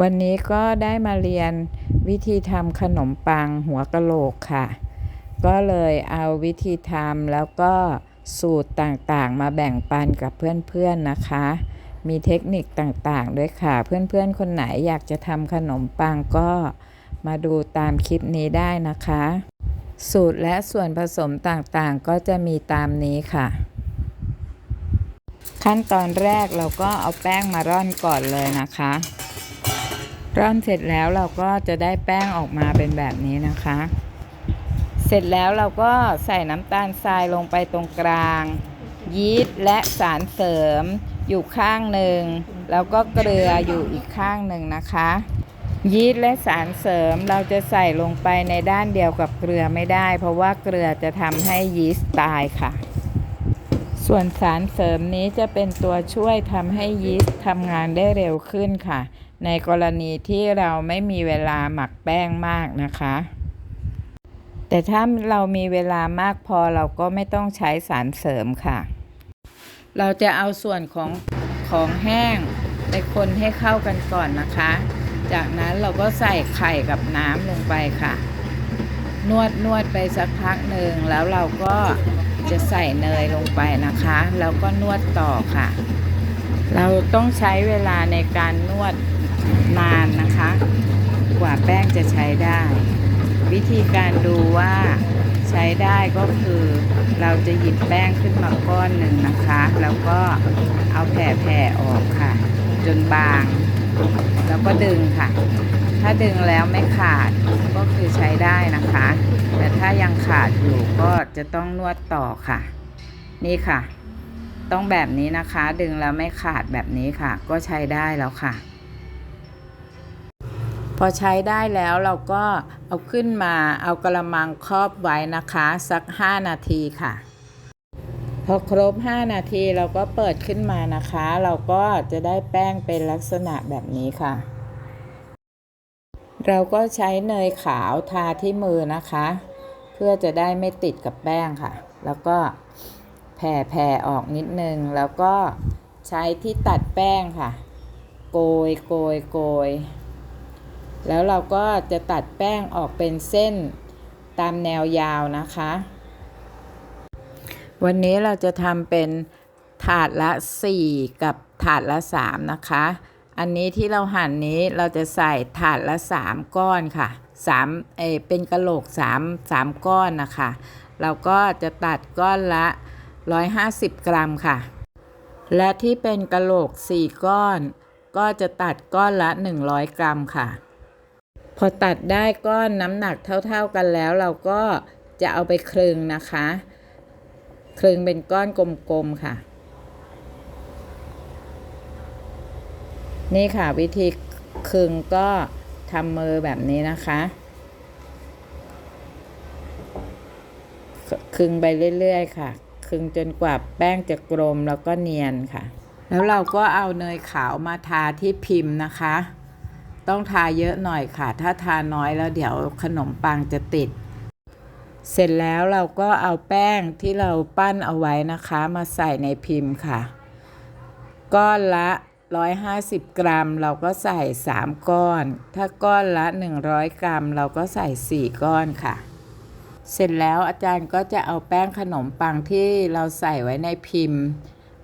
วันนี้ก็ได้มาเรียนวิธีทำขนมปังหัวกะโหลกค่ะ ก็เลยเอาวิธีทำแล้วก็สูตรต่างๆ มาแบ่งปันกับเพื่อนๆนะคะ มีเทคนิคต่างๆ ด้วยค่ะ เพื่อนๆ คนไหนอยากจะทำขนมปังก็มาดูตามคลิปนี้ได้นะคะ สูตรและส่วนผสมต่างๆ ก็จะมีตามนี้ค่ะ ขั้นตอนแรกเราก็เอาแป้งมาร่อนก่อนเลยนะคะ ร่อนเสร็จแล้วเราก็จะได้แป้งออกมาเป็นแบบนี้นะคะ เสร็จแล้วเราก็ใส่น้ำตาลทรายลงไปตรงกลาง ยีสต์และสารเสริมอยู่ข้างหนึ่งแล้วก็เกลืออยู่อีกข้างหนึ่งนะคะ ยีสต์และสารเสริมเราจะใส่ลงไปในด้านเดียวกับเกลือไม่ได้ เพราะว่าเกลือจะทำให้ยีสต์ตายค่ะ ส่วนสารเสริมนี้จะเป็นตัวช่วยทำให้ยีสต์ทำงานได้เร็วขึ้นค่ะ ในกรณีที่เราไม่มีเวลาหมักแป้งมากนะคะ แต่ถ้าเรามีเวลามากพอเราก็ไม่ต้องใช้สารเสริมค่ะ เราจะเอาส่วนของของแห้งไปคนให้เข้ากันก่อนนะคะ จากนั้นเราก็ใส่ไข่กับน้ำลงไปค่ะ นวดนวดไปสักพักหนึ่งแล้วเราก็จะใส่เนยลงไปนะคะ แล้วก็นวดต่อค่ะ เราต้องใช้เวลาในการนวด นานนะคะ กว่าแป้งจะใช้ได้ วิธีการดูว่าใช้ได้ก็คือเราจะหยิบแป้งขึ้นมาก้อนหนึ่งนะคะ แล้วก็เอาแผ่ๆออกค่ะ จนบาง แล้วก็ดึงค่ะ ถ้าดึงแล้วไม่ขาดก็คือใช้ได้นะคะ แต่ถ้ายังขาดอยู่ก็จะต้องนวดต่อค่ะ นี่ค่ะ ต้องแบบนี้นะคะ ดึงแล้วไม่ขาดแบบนี้ค่ะ ก็ใช้ได้แล้วค่ะ อใช้ได้แล้วเราก็เอาขึ้นมาเอากระมังครอบไว้นะคะ สัก 5 นาทีค่ะ พอครบ 5 นาทีเราก็เปิดขึ้นมานะคะ เราก็จะได้แป้งเป็นลักษณะแบบนี้ค่ะ เราก็ใช้เนยขาวทาที่มือนะคะ เพื่อจะได้ไม่ติดกับแป้งค่ะ แล้วก็แผ่แผ่ออกนิดนึง แล้วก็ใช้ที่ตัดแป้งค่ะ โกยโกยโกย แล้วเราก็จะตัดแป้งออกเป็นเส้นตามแนวยาวนะคะ วันนี้เราจะทำเป็นถาดละ 4 กับถาดละ 3 นะคะ อันนี้ที่เราหั่นนี้เราจะใส่ถาดละ 3 ก้อนค่ะ3เอเป็นกระโหลก 3 3 ก้อนนะคะ เราก็จะตัดก้อนละ 150 กรัมค่ะ และที่เป็นกระโหลก 4 ก้อน ก็จะตัดก้อนละ 100 กรัมค่ะ พอตัดได้ก้อนน้ำหนักเท่าๆกันแล้วเราก็จะเอาไปคลึงนะคะ คลึงเป็นก้อนกลมๆค่ะ นี่ค่ะวิธีคลึงก็ทำมือแบบนี้นะคะคลึงไปเรื่อยๆค่ะคลึงจนกว่าแป้งจะกลมแล้วก็เนียนค่ะ แล้วเราก็เอาเนยขาวมาทาที่พิมพ์นะคะ ต้องทาเยอะหน่อยค่ะ ถ้าทาน้อยแล้วเดี๋ยวขนมปังจะติด เสร็จแล้วเราก็เอาแป้งที่เราปั้นเอาไว้นะคะ มาใส่ในพิมพ์ค่ะ ก้อนละ 150 กรัม เราก็ใส่ 3 ก้อน ถ้าก้อนละ 100 กรัม เราก็ใส่ 4 ก้อนค่ะ เสร็จแล้วอาจารย์ก็จะเอาแป้งขนมปังที่เราใส่ไว้ในพิมพ์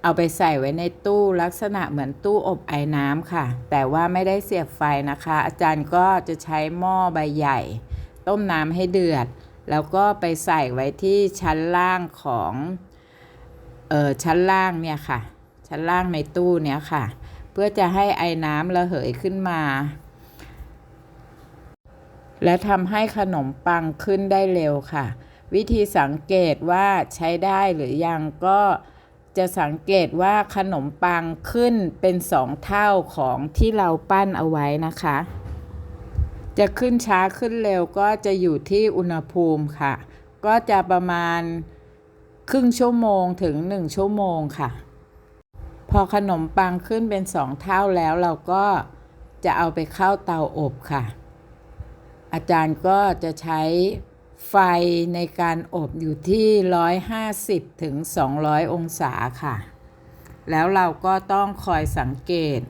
เอาไปใส่ไว้ในตู้ลักษณะเหมือนตู้อบไอ้น้ำค่ะ แต่ว่าไม่ได้เสียบไฟนะคะ อาจารย์ก็จะใช้หม้อใบใหญ่ ต้มน้ำให้เดือด แล้วก็ไปใส่ไว้ที่ชั้นล่างของเออชั้นล่างเนี่ยค่ะ ชั้นล่างในตู้เนี้ยค่ะ เพื่อจะให้ไอ้น้ำระเหยขึ้นมา และทำให้ขนมปังขึ้นได้เร็วค่ะ วิธีสังเกตว่าใช้ได้หรือยังก็ จะสังเกตว่าขนมปังขึ้นเป็นสองเท่าของที่เราปั้นเอาไว้นะคะ จะขึ้นช้าขึ้นเร็วก็จะอยู่ที่อุณหภูมิค่ะ ก็จะประมาณครึ่งชั่วโมงถึงหนึ่งชั่วโมงค่ะ พอขนมปังขึ้นเป็นสองเท่าแล้วเราก็จะเอาไปเข้าเตาอบค่ะ อาจารย์ก็จะใช้ ไฟในการอบอยู่ที่ 150ถึง200 องศาค่ะ แล้วเราก็ต้องคอยสังเกต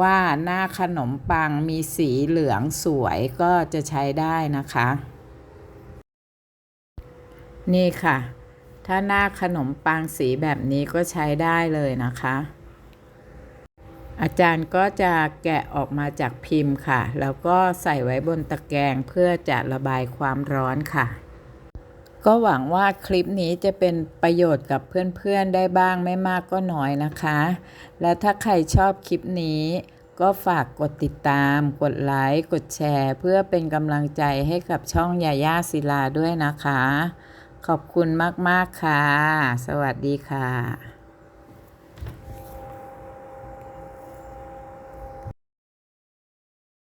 ว่าหน้าขนมปังมีสีเหลืองสวยก็จะใช้ได้นะคะ นี่ค่ะ ถ้าหน้าขนมปังสีแบบนี้ก็ใช้ได้เลยนะคะ อาจารย์ก็จะแกะออกมาจากพิมพ์ค่ะ แล้วก็ใส่ไว้บนตะแกรงเพื่อจะระบายความร้อนค่ะ ก็หวังว่าคลิปนี้จะเป็นประโยชน์กับเพื่อนๆได้บ้างไม่มากก็น้อยนะคะ และถ้าใครชอบคลิปนี้ก็ฝากกดติดตาม กดไลค์ กดแชร์ เพื่อเป็นกำลังใจให้กับช่องยาย่าศิลาด้วยนะคะ ขอบคุณมาก ๆ ค่ะ สวัสดีค่ะ